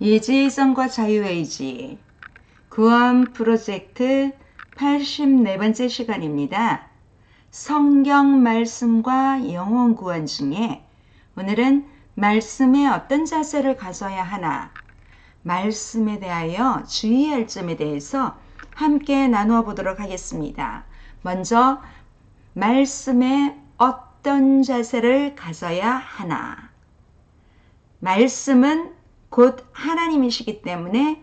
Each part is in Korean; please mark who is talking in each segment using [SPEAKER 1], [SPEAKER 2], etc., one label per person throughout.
[SPEAKER 1] 예지성과 자유의지 구원 프로젝트 84번째 시간입니다. 성경 말씀과 영혼 구원 중에 오늘은 말씀에 어떤 자세를 가져야 하나 말씀에 대하여 주의할 점에 대해서 함께 나누어 보도록 하겠습니다. 먼저 말씀에 어떤 자세를 가져야 하나 말씀은 곧 하나님이시기 때문에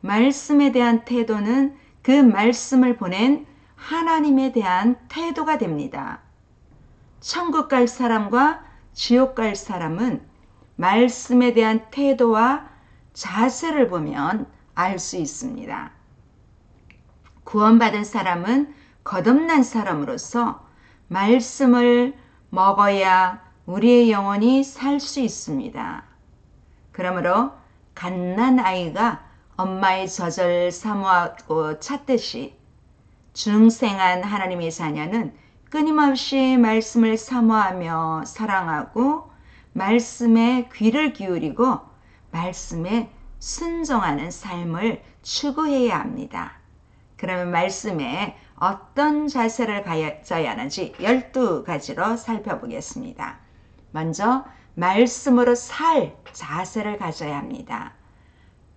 [SPEAKER 1] 말씀에 대한 태도는 그 말씀을 보낸 하나님에 대한 태도가 됩니다. 천국 갈 사람과 지옥 갈 사람은 말씀에 대한 태도와 자세를 보면 알 수 있습니다. 구원받은 사람은 거듭난 사람으로서 말씀을 먹어야 우리의 영혼이 살 수 있습니다. 그러므로 갓난 아이가 엄마의 젖을 사모하고 찾듯이 중생한 하나님의 자녀는 끊임없이 말씀을 사모하며 사랑하고 말씀에 귀를 기울이고 말씀에 순종하는 삶을 추구해야 합니다. 그러면 말씀에 어떤 자세를 가져야 하는지 12가지로 살펴보겠습니다. 먼저 말씀으로 살 자세를 가져야 합니다.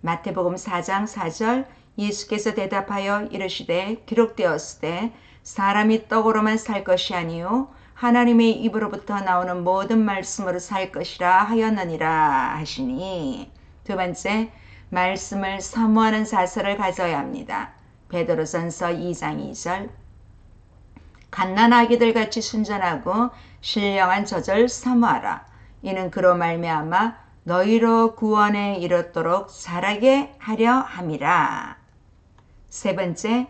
[SPEAKER 1] 마태복음 4장 4절 예수께서 대답하여 이르시되 기록되었을 때 사람이 떡으로만 살 것이 아니요 하나님의 입으로부터 나오는 모든 말씀으로 살 것이라 하였느니라 하시니 두 번째 말씀을 사모하는 자세를 가져야 합니다. 베드로전서 2장 2절 갓난 아기들 같이 순전하고 신령한 저절 사모하라. 이는 그로 말미암아 너희로 구원에 이르도록 자라게 하려 함이라. 세 번째,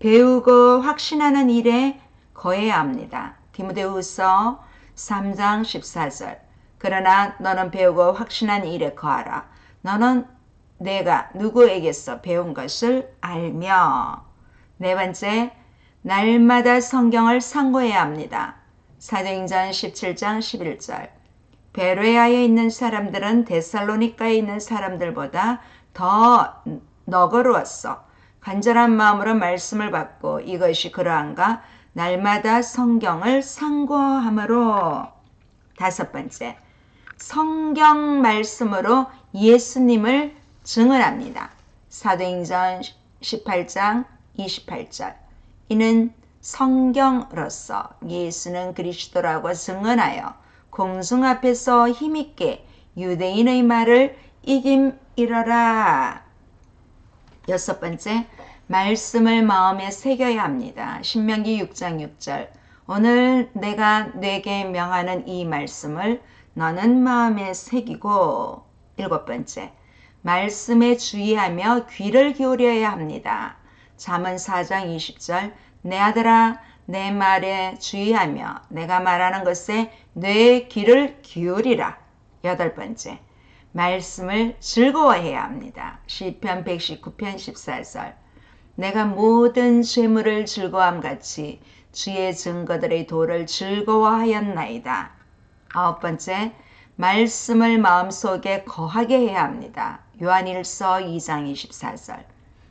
[SPEAKER 1] 배우고 확신하는 일에 거해야 합니다. 디모데후서 3장 14절. 그러나 너는 배우고 확신한 일에 거하라. 너는 내가 누구에게서 배운 것을 알며. 네 번째, 날마다 성경을 상고해야 합니다. 사도행전 17장 11절. 베레아에 있는 사람들은 데살로니카에 있는 사람들보다 더 너그러웠어. 간절한 마음으로 말씀을 받고 이것이 그러한가 날마다 성경을 상고함으로 다섯 번째 성경 말씀으로 예수님을 증언합니다. 사도행전 18장 28절 이는 성경으로서 예수는 그리스도라고 증언하여 공중 앞에서 힘있게 유대인의 말을 이김이러라. 여섯 번째, 말씀을 마음에 새겨야 합니다. 신명기 6장 6절. 오늘 내가 내게 명하는 이 말씀을 너는 마음에 새기고. 일곱 번째, 말씀에 주의하며 귀를 기울여야 합니다. 잠언 4장 20절. 내 아들아, 내 말에 주의하며 내가 말하는 것에 뇌의 귀를 기울이라. 여덟 번째, 말씀을 즐거워해야 합니다. 시편 119편 14절. 내가 모든 죄물을 즐거함 같이 주의 증거들의 도를 즐거워하였나이다. 아홉 번째, 말씀을 마음속에 거하게 해야 합니다. 요한일서 2장 24절.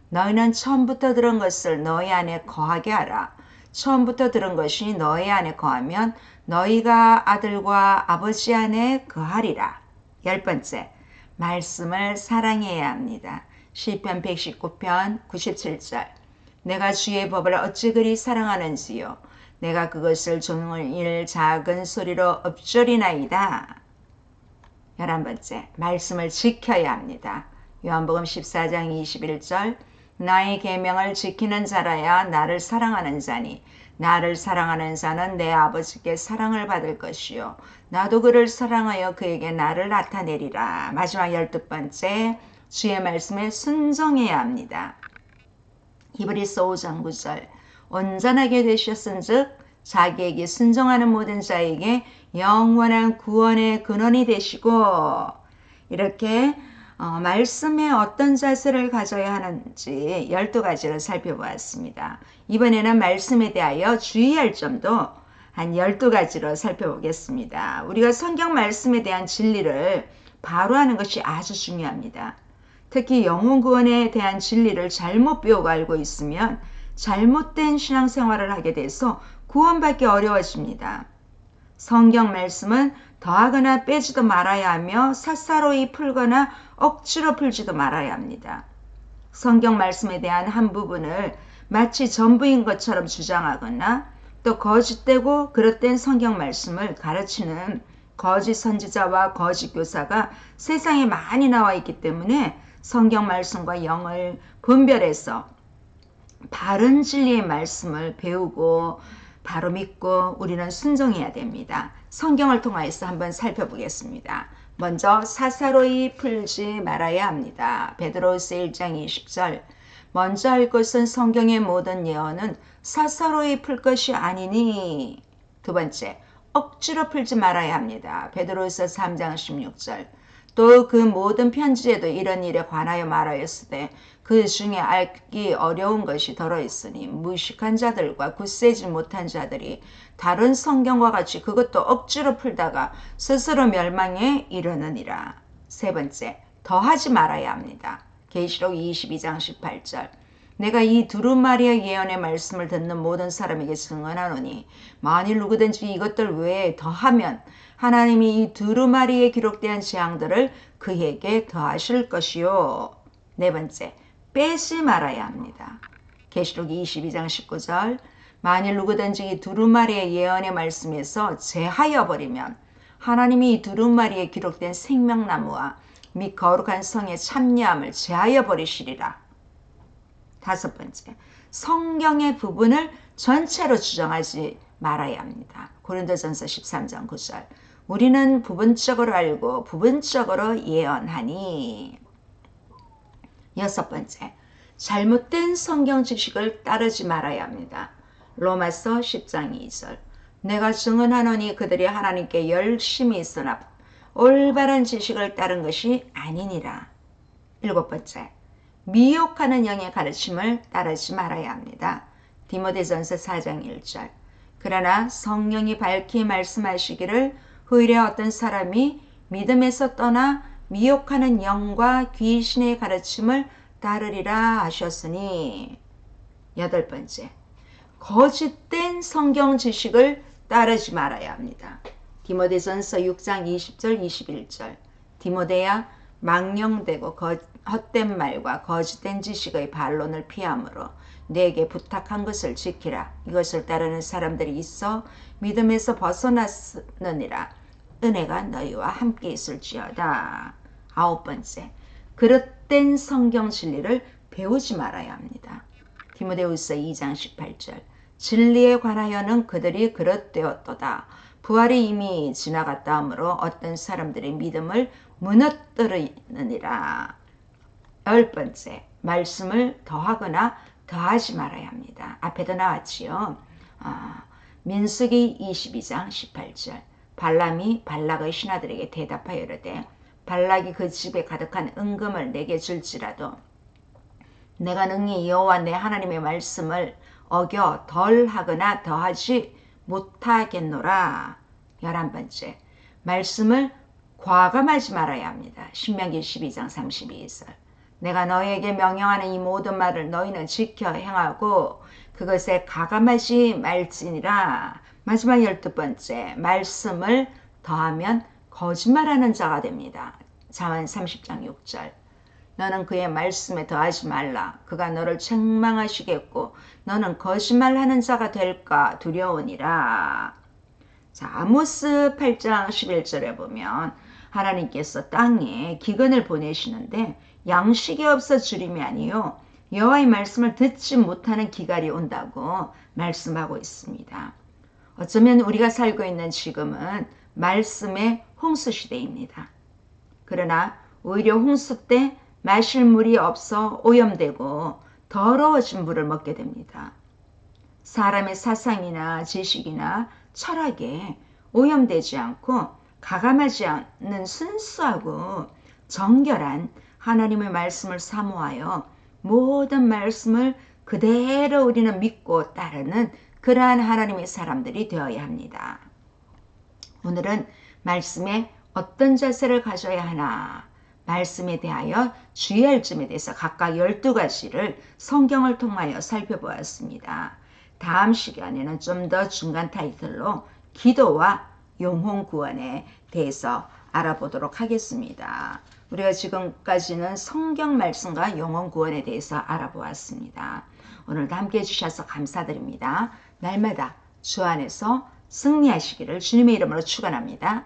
[SPEAKER 1] 너희는 처음부터 들은 것을 너희 안에 거하게 하라. 처음부터 들은 것이 너희 안에 거하면 너희가 아들과 아버지 안에 거하리라. 열 번째, 말씀을 사랑해야 합니다. 시편 119편 97절. 내가 주의 법을 어찌 그리 사랑하는지요. 내가 그것을 종일 작은 소리로 엎조리나이다. 열한 번째, 말씀을 지켜야 합니다. 요한복음 14장 21절. 나의 계명을 지키는 자라야 나를 사랑하는 자니 나를 사랑하는 자는 내 아버지께 사랑을 받을 것이요 나도 그를 사랑하여 그에게 나를 나타내리라. 마지막 열두 번째 주의 말씀에 순종해야 합니다. 히브리서 5장 9절 온전하게 되셨은즉 자기에게 순종하는 모든 자에게 영원한 구원의 근원이 되시고 이렇게 어, 말씀에 어떤 자세를 가져야 하는지 12가지를 살펴보았습니다. 이번에는 말씀에 대하여 주의할 점도 한 12가지로 살펴보겠습니다. 우리가 성경 말씀에 대한 진리를 바로 하는 것이 아주 중요합니다. 특히 영혼 구원에 대한 진리를 잘못 배우고 알고 있으면 잘못된 신앙생활을 하게 돼서 구원받기 어려워집니다. 성경 말씀은 더하거나 빼지도 말아야 하며 사사로이 풀거나 억지로 풀지도 말아야 합니다. 성경 말씀에 대한 한 부분을 마치 전부인 것처럼 주장하거나 또 거짓되고 그릇된 성경 말씀을 가르치는 거짓 선지자와 거짓 교사가 세상에 많이 나와 있기 때문에 성경 말씀과 영을 분별해서 바른 진리의 말씀을 배우고 바로 믿고 우리는 순종해야 됩니다. 성경을 통하여서 한번 살펴보겠습니다. 먼저 사사로이 풀지 말아야 합니다. 베드로스 1장 20절 먼저 할 것은 성경의 모든 예언은 사사로이 풀 것이 아니니 두 번째 억지로 풀지 말아야 합니다. 베드로서 3장 16절 또 그 모든 편지에도 이런 일에 관하여 말하였으되 그 중에 알기 어려운 것이 들어있으니 무식한 자들과 굳세지 못한 자들이 다른 성경과 같이 그것도 억지로 풀다가 스스로 멸망에 이르느니라. 세 번째, 더하지 말아야 합니다. 계시록 22장 18절 내가 이 두루마리의 예언의 말씀을 듣는 모든 사람에게 증언하노니 만일 누구든지 이것들 외에 더하면 하나님이 이 두루마리에 기록된 재앙들을 그에게 더하실 것이요. 네 번째, 빼지 말아야 합니다. 계시록 22장 19절 만일 누구든지 이 두루마리의 예언의 말씀에서 제하여 버리면 하나님이 이 두루마리에 기록된 생명나무와 및 거룩한 성의 참여함을 제하여 버리시리라. 다섯 번째, 성경의 부분을 전체로 주장하지 말아야 합니다. 고린도전서 13장 9절. 우리는 부분적으로 알고 부분적으로 예언하니. 여섯 번째, 잘못된 성경 지식을 따르지 말아야 합니다. 로마서 10장 2절. 내가 증언하노니 그들이 하나님께 열심히 있으나 올바른 지식을 따른 것이 아니니라. 일곱 번째, 미혹하는 영의 가르침을 따르지 말아야 합니다. 디모데전서 4장 1절. 그러나 성령이 밝히 말씀하시기를 후일에 어떤 사람이 믿음에서 떠나 미혹하는 영과 귀신의 가르침을 따르리라 하셨으니 여덟 번째 거짓된 성경 지식을 따르지 말아야 합니다. 디모데전서 6장 20절 21절 디모데야 망령되고 거, 헛된 말과 거짓된 지식의 반론을 피함으로 내게 부탁한 것을 지키라. 이것을 따르는 사람들이 있어 믿음에서 벗어났느니라. 은혜가 너희와 함께 있을지어다. 아홉 번째, 그릇된 성경 진리를 배우지 말아야 합니다. 디모데우스 2장 18절 진리에 관하여는 그들이 그릇되었도다. 부활이 이미 지나갔다 하므로 어떤 사람들의 믿음을 무너뜨리느니라. 열 번째, 말씀을 더하거나 더하지 말아야 합니다. 앞에도 나왔지요. 아, 민수기 22장 18절 발람이 발락의 신하들에게 대답하여 이르되 발락이 그 집에 가득한 은금을 내게 줄지라도 내가 능히 여호와 내 하나님의 말씀을 어겨 덜 하거나 더하지 못하겠노라. 열한 번째, 말씀을 과감하지 말아야 합니다. 신명기 12장 32절. 내가 너에게 명령하는 이 모든 말을 너희는 지켜 행하고 그것에 가감하지 말지니라. 마지막 열두 번째, 말씀을 더하면 거짓말하는 자가 됩니다. 자만 30장 6절. 너는 그의 말씀에 더하지 말라. 그가 너를 책망하시겠고 너는 거짓말하는 자가 될까 두려우니라. 자, 아모스 8장 11절에 보면 하나님께서 땅에 기근을 보내시는데 양식이 없어 주림이 아니요 여호와의 말씀을 듣지 못하는 기갈이 온다고 말씀하고 있습니다. 어쩌면 우리가 살고 있는 지금은 말씀의 홍수 시대입니다. 그러나 오히려 홍수 때 마실 물이 없어 오염되고 더러워진 물을 먹게 됩니다. 사람의 사상이나 지식이나 철학에 오염되지 않고 가감하지 않는 순수하고 정결한 하나님의 말씀을 사모하여 모든 말씀을 그대로 우리는 믿고 따르는 그러한 하나님의 사람들이 되어야 합니다. 오늘은 말씀에 어떤 자세를 가져야 하나 말씀에 대하여 주의할 점에 대해서 각각 12가지를 성경을 통하여 살펴보았습니다. 다음 시간에는 좀 더 중간 타이틀로 기도와 영혼 구원에 대해서 알아보도록 하겠습니다. 우리가 지금까지는 성경 말씀과 영혼 구원에 대해서 알아보았습니다. 오늘도 함께 해주셔서 감사드립니다. 날마다 주 안에서 승리하시기를 주님의 이름으로 축원합니다.